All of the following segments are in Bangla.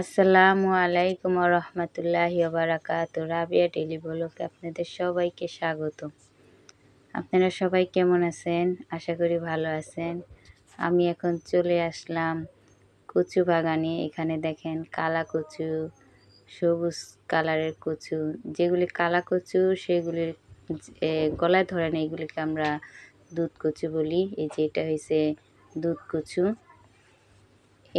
আসসালামু আলাইকুম রহমতুল্লাহি বারাকাত। রাবিয়া ডেলি ব্লকে আপনাদের সবাইকে স্বাগত। আপনারা সবাই কেমন আছেন? আশা করি ভালো আছেন। আমি এখন চলে আসলাম কচু বাগানে। এখানে দেখেন কালা কচু, সবুজ কালারের কচু। যেগুলি কালা কচু, সেগুলির গলায় ধরে না আমরা দুধ কচু বলি। এই যে এটা হয়েছে দুধ কচু।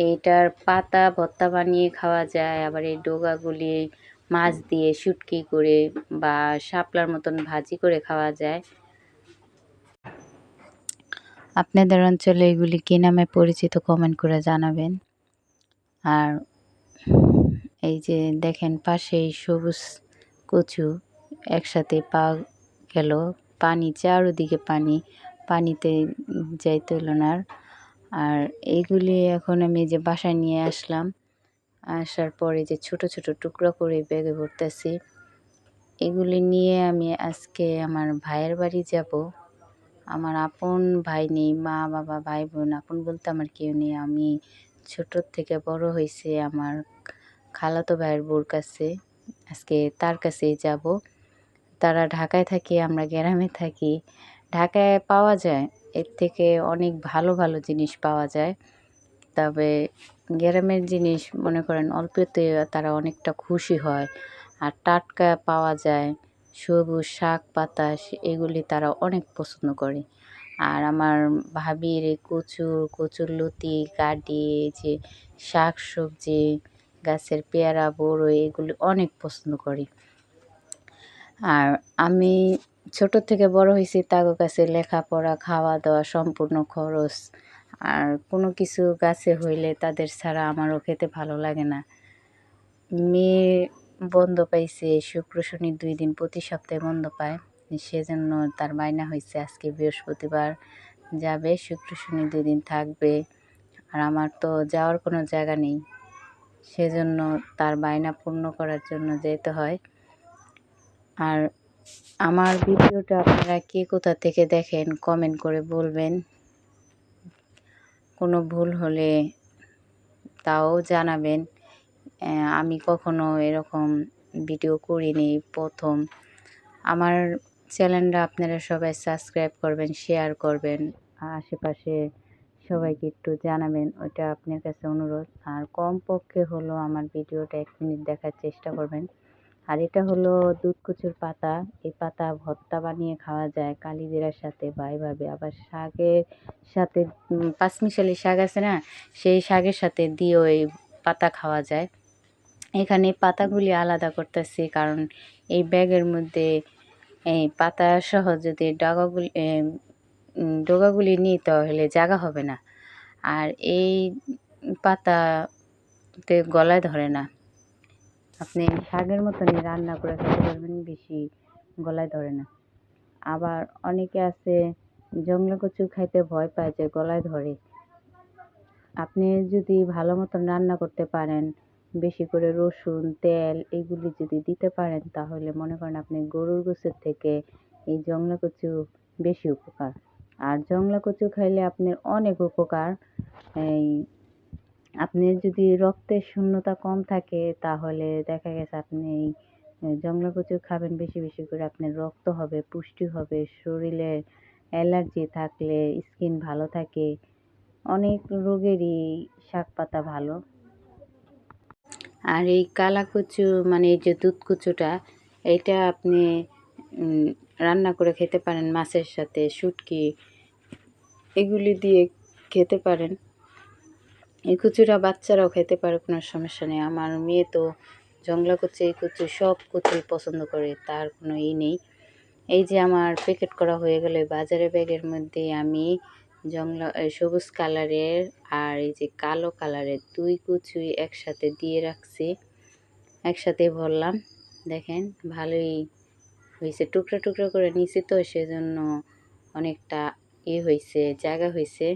এইটার পাতা, ভর্তা বানিয়ে খাওয়া যায়। আবার এই ডোগাগুলি মাছ দিয়ে শুটকি করে বা শাপলার মতন ভাজি করে খাওয়া যায়। আপনাদের অঞ্চলে এগুলি কী নামে পরিচিত কমেন্ট করে জানাবেন। আর এই যে দেখেন, পাশেই সবুজ কচু একসাথে পা গেল। পানি, চারোদিকে পানি, পানিতে যাইতে হলো না আর। এইগুলি এখন আমি যে বাসায় নিয়ে আসলাম, আসার পরে যে ছোট ছোট টুকরো করে ব্যাগে ভরতেছি, এগুলি নিয়ে আমি আজকে আমার ভাইয়ের বাড়ি যাব। আমার আপন ভাই নেই, মা, বাবা, ভাই বোন, আপন বলতে আমার কেউ নেই। আমি ছোটোর থেকে বড় হয়েছে, আমার খালাতো ভাইয়ের বোর কাছে, আজকে তার কাছেই যাব। তারা ঢাকায় থাকি, আমরা গ্রামে থাকি। ঢাকায় পাওয়া যায় এর থেকে অনেক ভালো ভালো জিনিস পাওয়া যায়। তবে গ্রামের জিনিস মনে করেন অল্পতে তারা অনেকটা খুশি হয়। আর টাটকা পাওয়া যায়, সবুজ শাক পাতা এগুলি তারা অনেক পছন্দ করে। আর আমার ভাবির কচুর কচুর লতি গাডি যে শাক সবজি, গাছের পেয়ারা বড়ো এগুলি অনেক পছন্দ করি। আর আমি ছোট থেকে বড় হয়েছি, তাগো কাছে লেখাপড়া খাওয়া দাওয়া সম্পূর্ণ খরচ। আর কোনো কিছু গাছে হইলে তাদের ছাড়া আমারও খেতে ভালো লাগে না। মেয়ে বন্ধ পাইছে, শুক্র শনি দুই দিন প্রতি সপ্তাহে বন্ধ পায়। সেজন্য তার বায়না হয়েছে আজকে বৃহস্পতিবার যাবে, শুক্র শনি দুই দিন থাকবে। আর আমার তো যাওয়ার কোনো জায়গা নেই। সেজন্য তার বায়না পূর্ণ করার জন্য যেতে হয়। আর আমার ভিডিওটা আপনারা কে কোথা থেকে দেখেন কমেন্ট করে বলবেন। কোনো ভুল হলে তাও জানাবেন। আমি কখনো এরকম ভিডিও করিনি প্রথম। আমার চ্যানেলটা আপনারা সবাই সাবস্ক্রাইব করবেন শেয়ার করবেন। আশেপাশে সবাইকে একটু জানাবেন, ওইটা আপনার কাছে অনুরোধ। আর কমপক্ষে হলো আমার ভিডিওটা এক মিনিট দেখার চেষ্টা করবেন। আর এটা হলো দুধ কচুর পাতা। এই পাতা ভর্তা বানিয়ে খাওয়া যায় কালিজিরার সাথে বা এভাবে। আবার শাকের সাথে পাঁচমিশালি শাক আছে না, সেই শাকের সাথে দিয়েও এই পাতা খাওয়া যায়। এখানে পাতাগুলি আলাদা করতেছি কারণ এই ব্যাগের মধ্যে এই পাতা সহ যদি ডগাগুলি ডগাগুলি নিই তাহলে জায়গা হবে না। আর এই পাতাতে গলায় ধরে না। আপনি শাকের মতনই রান্না করে খেতে পারবেন, বেশি গলায় ধরে না। আবার অনেকে আছে, জংলা কচু খাইতে ভয় পায় যে গলায় ধরে। আপনি যদি ভালো মতন রান্না করতে পারেন, বেশি করে রসুন, তেল এগুলি যদি দিতে পারেন, তাহলে মনে করেন আপনি গরুর গোছের থেকে এই জংলা কচু বেশি উপকার। আর জংলা কচু খাইলে আপনার অনেক উপকার, এই আপনার যদি রক্তের শূন্যতা কম থাকে, তাহলে দেখা গেছে আপনি জংলা কচু খাবেন বেশি বেশি করে আপনার রক্ত হবে, পুষ্টি হবে, শরীরে অ্যালার্জি থাকলে স্কিন ভালো থাকে, অনেক রোগেরই শাক পাতা ভালো। আর এই কালা কচু মানে এই যে দুধ কচুটা এটা আপনি রান্না করে খেতে পারেন মাছের সাথে, শুটকি, এগুলি দিয়ে খেতে পারেন। এই কচুরা বাচ্চারাও খেতে পারে কোনো সমস্যা নেই। আমার মেয়ে তো জংলা কচু, এই কচু, সব কচুই পছন্দ করে, তার কোনো ই নেই। এই যে আমার প্যাকেট করা হয়ে গেলে বাজারে ব্যাগের মধ্যে আমি জংলা সবুজ কালারের আর এই যে কালো কালারের দুই কুচুই একসাথে দিয়ে রাখছি, একসাথে ভরলাম। দেখেন, ভালোই হয়েছে, টুকরা টুকরা করে নিছি তো, সেজন্য অনেকটা ই হয়েছে, জায়গা হয়েছে।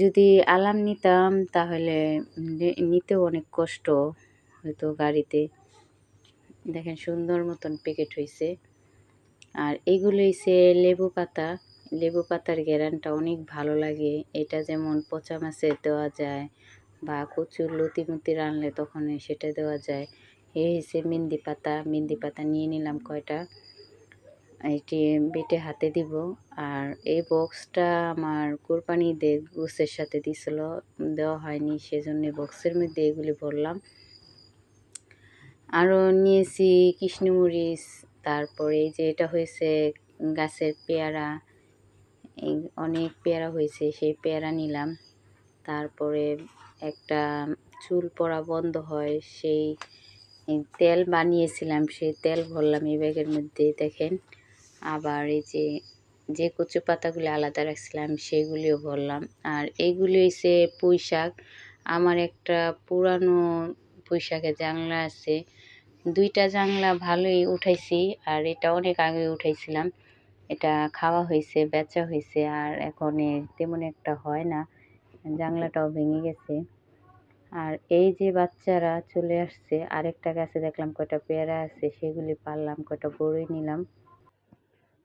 যদি আলাম নিতাম, তাহলে নিতেও অনেক কষ্ট হয়তো গাড়িতে। দেখেন সুন্দর মতন প্যাকেট হয়েছে আর এগুলো হয়েছে লেবু পাতা। লেবু পাতার ঘেরানটা অনেক ভালো লাগে। এটা যেমন পচা মাছে দেওয়া যায় বা কচুর লতি মুতি রানলে তখন সেটা দেওয়া যায়। এই হচ্ছে মেহেন্দি পাতা। মেহেন্দি পাতা নিয়ে নিলাম কয়টা? এটি বেটে হাতে দিব। আর এই বক্সটা আমার কোরবানি ঈদের গোসের সাথে দিছিল, দেওয়া হয়নি, সেজন্য বক্সের মধ্যে এগুলি ভরলাম। আরও নিয়েছি কৃষ্ণমরিচ, তারপরে যে এটা হয়েছে গাছের পেয়ারা, এই অনেক পেয়ারা হয়েছে, সেই পেয়ারা নিলাম। তারপরে একটা চুল পড়া বন্ধ হয়, সেই তেল বানিয়েছিলাম, সেই তেল ভরলাম এই ব্যাগের মধ্যে, দেখেন। আবার এই যে যে কচু পাতাগুলি আলাদা রাখছিলাম, সেগুলিও ভরলাম আর এইগুলি হচ্ছে পুঁই শাক আমার একটা পুরানো পুঁই শাকের জাংলা আছে। দুইটা জানলা ভালোই উঠাইছি, আর এটা অনেক আগে উঠাইছিলাম। এটা খাওয়া হয়েছে বেচা হয়েছে আর এখন তেমন একটা হয় না। জানলাটাও ভেঙে গেছে। আর এই যে বাচ্চারা চলে আসছে, আরেকটা গাছে দেখলাম কয়টা পেয়ারা আছে, সেগুলি পারলাম, কয়টা বড়ই নিলাম।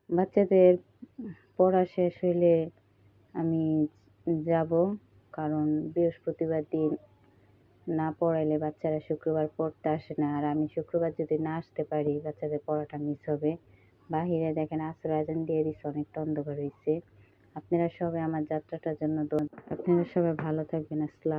বাচ্চাদের পড়া শেষ হইলে আমি যাব, কারণ বৃহস্পতিবার দিন না পড়াইলে বাচ্চারা শুক্রবার পড়তে আসে না। আর আমি শুক্রবার যদি না আসতে পারি, বাচ্চাদের পড়াটা মিস হবে। বাহিরে দেখেন আসর আজান দিয়ে দিচ্ছে অনেকটা অন্ধকার হয়েছে আপনারা সবাই আমার যাত্রাটার জন্য আপনারা সবাই ভালো থাকবেন। আসসালাম